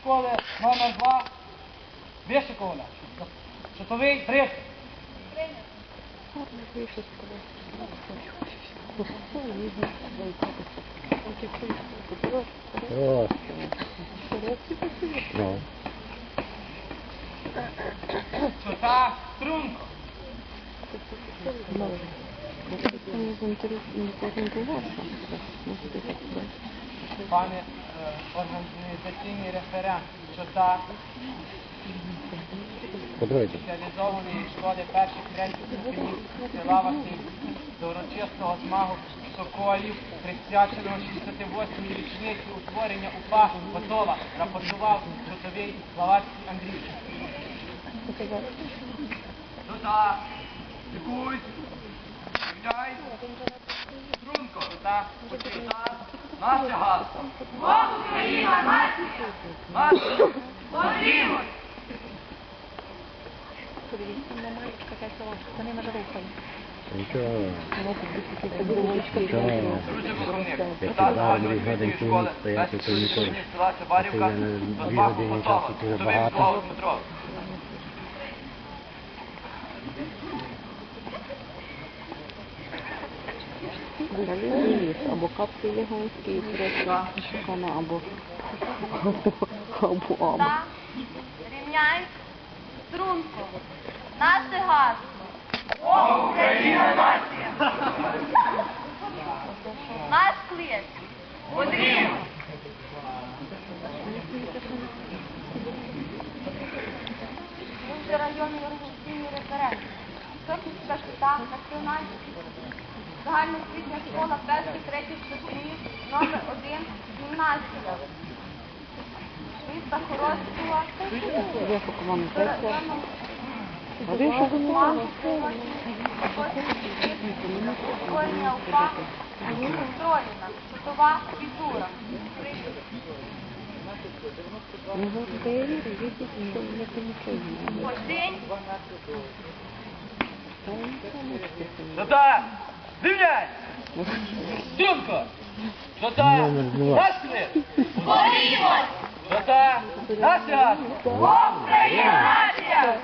школи номер 2 вишикована. Шутовий 30. О. Ну. Шута струнко. Пане е, організаційний референт, шута Подруйте. спеціалізованої школи перших третіх села Василь до урочистого змагу соколів, присвяченого 68-й річниці утворення УПА Готова, рапортував Шутовий Славацький Андрій. Тута, лікуй, рівняй, струнко, тута, почита, наше гасло. Україна, нація! Наше. Потрібно! Нічого. Друзі виховник, Як та зараз дві загальноосвітньої години школи, ніколи. ступені села Чебарівка, Це я не- до дві Баху години Готова, часу це Судовий Слава Дмитро. Або капки яганські, просто шукана, або або або. Рівняй, струнко, наше гасло. Україна, нація! Наш клич. Потрібно! Дуже районний організаційний референт. Сокільська шута, національна загальноосвітня школа перших третіх ступенів, номер один, гімназія. Міста Хоростова, Я покупана до песня. району А ви що думали? Створення УПА, Устроєна, Шутова фігура. Вот я вірю, видите, що я це нічого не знаю. Один, Та тута, Номер два. наш клич. борімось! Тута, наше гасло. Україна, нація!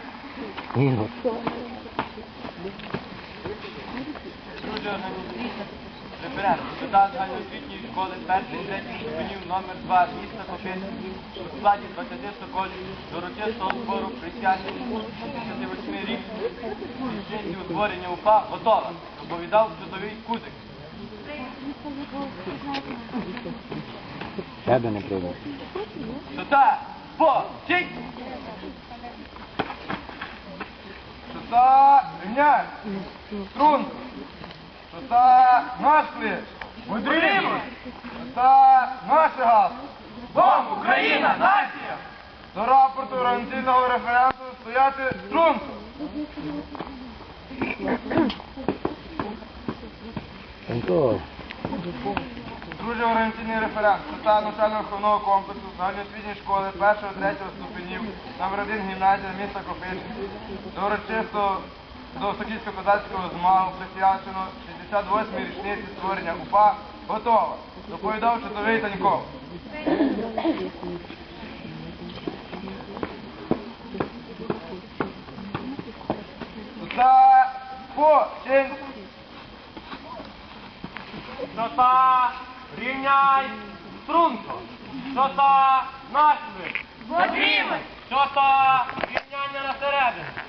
Референт, тута загальноосвітньої школи перших третіх ступенів номер 2 міста Копинський у складі 20 соколів до урочистого збору присвячений 68 рік річниці утворення УПА готова, доповідав Судовий Кузик. тебе не прийде. Тута, почить! Тута, рівняй! Струнко! Тута, наш клич! Мудрімо! Тута, наше гасло! Бог, Україна, нація! До рапорту організаційного референдуму стояти струнко! Друже організаційний референт, тута навчального виховного комплексу загальноосвітньої школи першого третього ступенів, номер 1 гімназія міста Копички, до урочистого до Сокільсько-козацького змагу присвячено 68-й річниці створення УПА готова. Доповідав Чотовий Таньков. Тута почин. Тута рівняй струнко. Тута нашли. Потрібно! Тута рівняння на середину.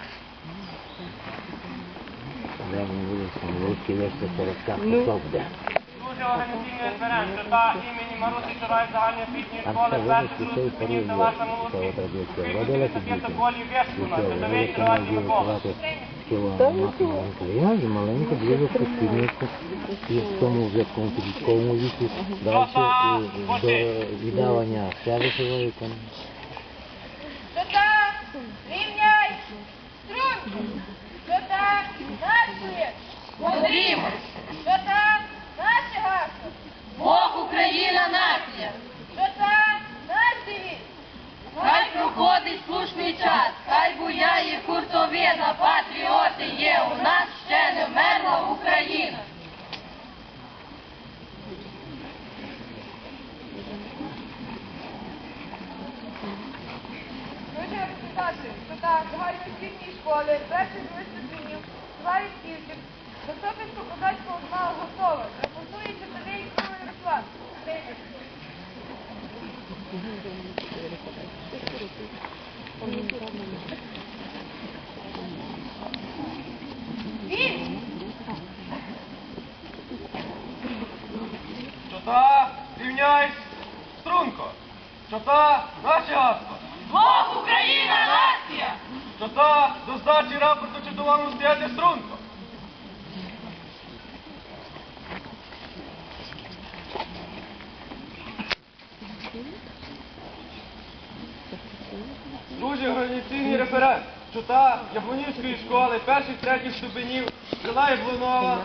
Вести 45 часов буде. Дуже організаційний референт, тута імені Маруси Чурай загальноосвітньої А школи перших села це Самолуцький. традиція. Родилася Виписано дітям. Соколів Вешкуна, Нічого, Чотовий Микола. що. Я і маленька, дуже спокійненько. І в тому вже підлітковому віці. Далі до віддавання там. Тута, рівняй, струнко! Тута, наш клич! Потрібно! Тута, наше гасло! Бог, Україна, нація! Тута, наш девіз! Хай проходить слушний час, хай буяє куртовина, патріоти є у нас, ще не вмерла Україна. старших, та загальноосвітньої школи, перших других ступенів, села Сопінського козацького змагу готова. Рапортується тобі військовий Руслан. Він! Чота, рівняйсь, струнко. Чота, наше гасло. Бог Україна нація! Чота, до здачі рапорту чотовому стояти струнко. Дуже організаційний референт. Чота Яблонівської школи перших третіх ступенів села Яблунова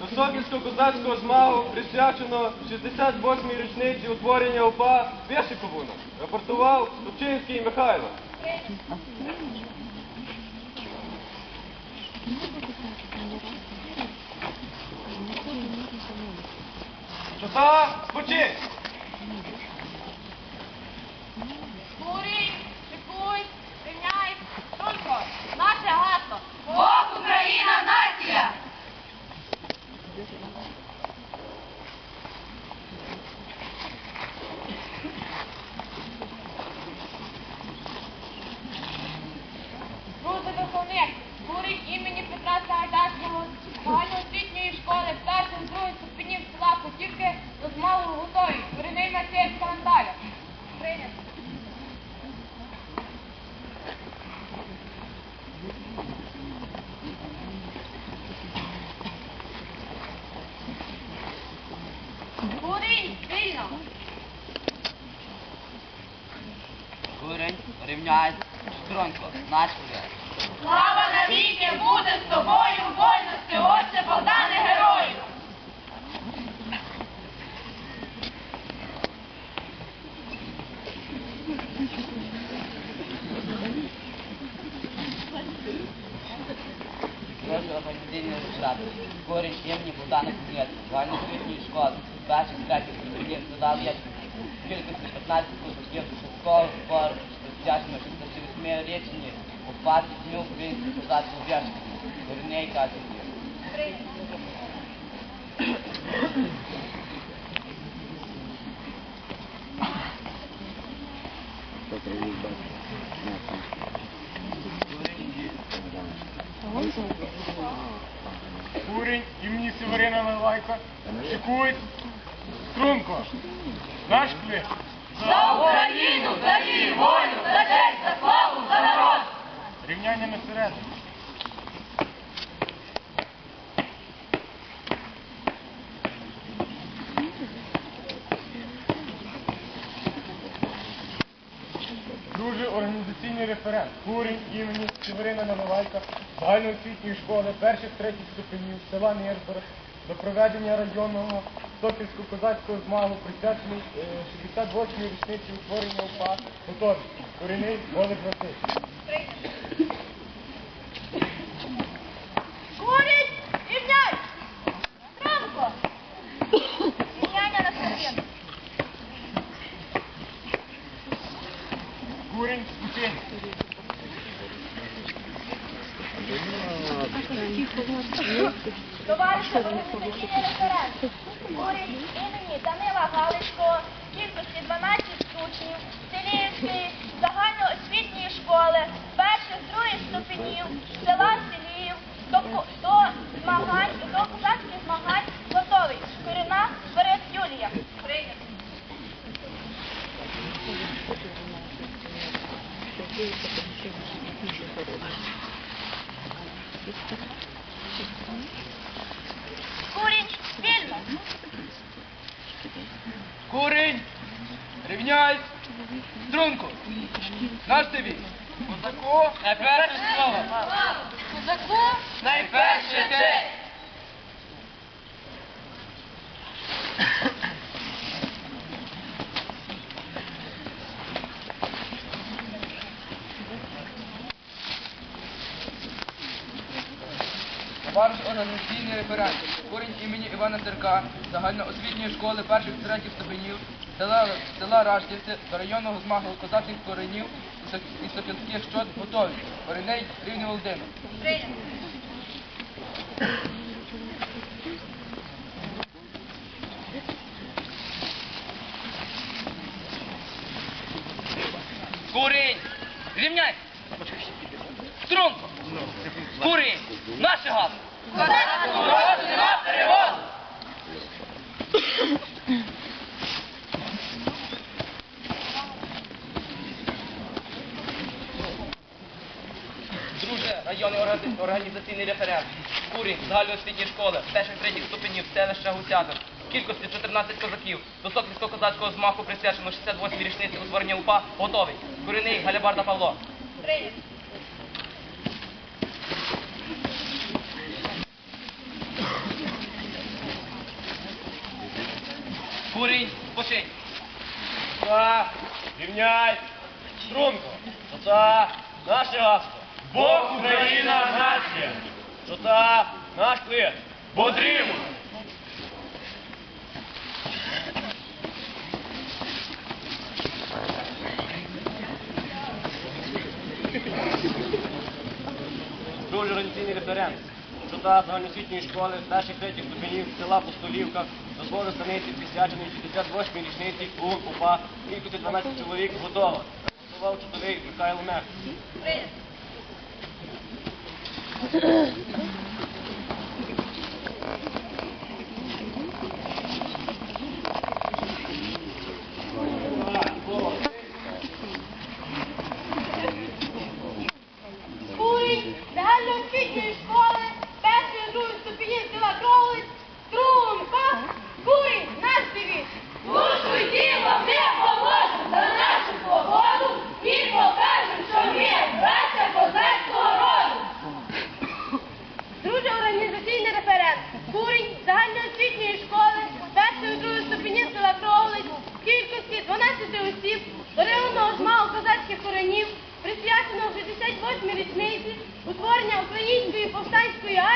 до Сокільського козацького змагу присвячено 68-й річниці утворення ОПА Вешиковуна. Рапортував Тупчинський Михайло. Чота, спочинь! Курій, шикуй, рівняй, Тулько, наше гасло. Бог Україна нація! Друзі виховник, курій імені Петра Сагайдачного, загальноосвітньої школи, перших з других ступенів села Котівки, до змалу готові. Корінний Матвій Календаря. Прийнято. Курій, вільно. Курень, рівняйсь, струнко, начали. Слава навіки буде з тобою вольності, отче Богдане герою. Прошу організаційний результат. Корінь імені Богдана перших додав я кількості 15 випусків школи збор, присвячено 68-річні окупації дню українського козацького в'яжки. Корінний Курень імені Северина Наливайка. Шикуй, струнко. Наш клик. За Україну, за її волю, за честь, за славу, за народ. Рівняння на середину. Дуже організаційний референт. Курінь імені Северина Наливайка, загальноосвітньої школи перших третіх ступенів села Нірберг до проведення районного Сокільського козацького змагу присвячений е, 68-й річниці утворення УПА готові. Корінний Олег Васильович. trainer. Курень, рівняй, струнку. Наш тобі. Козако, найперше слово. Козако, Найперше те. Товариш організаційний референт, корінь імені Івана Терка, загальноосвітньої школи перших третіх ступенів, села, села Раштівці до районного змагу козацьких коренів і Сокільських щот готові. Кореней Рівний Володимир. Прийнято. Курінь! Рівняйся! Струнко! Курінь! Наше гасло! Друже, районний органі- організаційний референт. Курінь, загальноосвітні школи, перших третіх ступенів, селища Гусятин. Кількості 14 козаків. До Сокільського козацького змаху присвячено 68-й річниці утворення УПА. Готовий. Курінний Галябарда Павло. Прийнято. Курінь, пошить. Та, рівняй, струнко, Чота, наше гасло. Бог, Україна, нація. Чота, наш клин. Бодрімо. Дружий організаційний референт. Щодо загальноосвітньої школи перших третіх ступенів села Постолівка до збору станиці присвячений 58-й річниці клуб УПА кількості 12 чоловік готова. Голосував чудовий Михайло Мех. Прийнято. Курінь загальноосвітньої школи, першої другої ступенів села Кровлиць, Струмка, Курінь, наш девіз. Душу й тіло ми положимо за нашу свободу і покажемо, що ми браття козацького роду. Друже організаційний референт. Курінь загальноосвітньої школи, першої другої ступенів села Кровлиць, в кількості 12 осіб, до районного змагу козацьких коренів, присвяченого 68-й річниці утворення Української повстанської армії.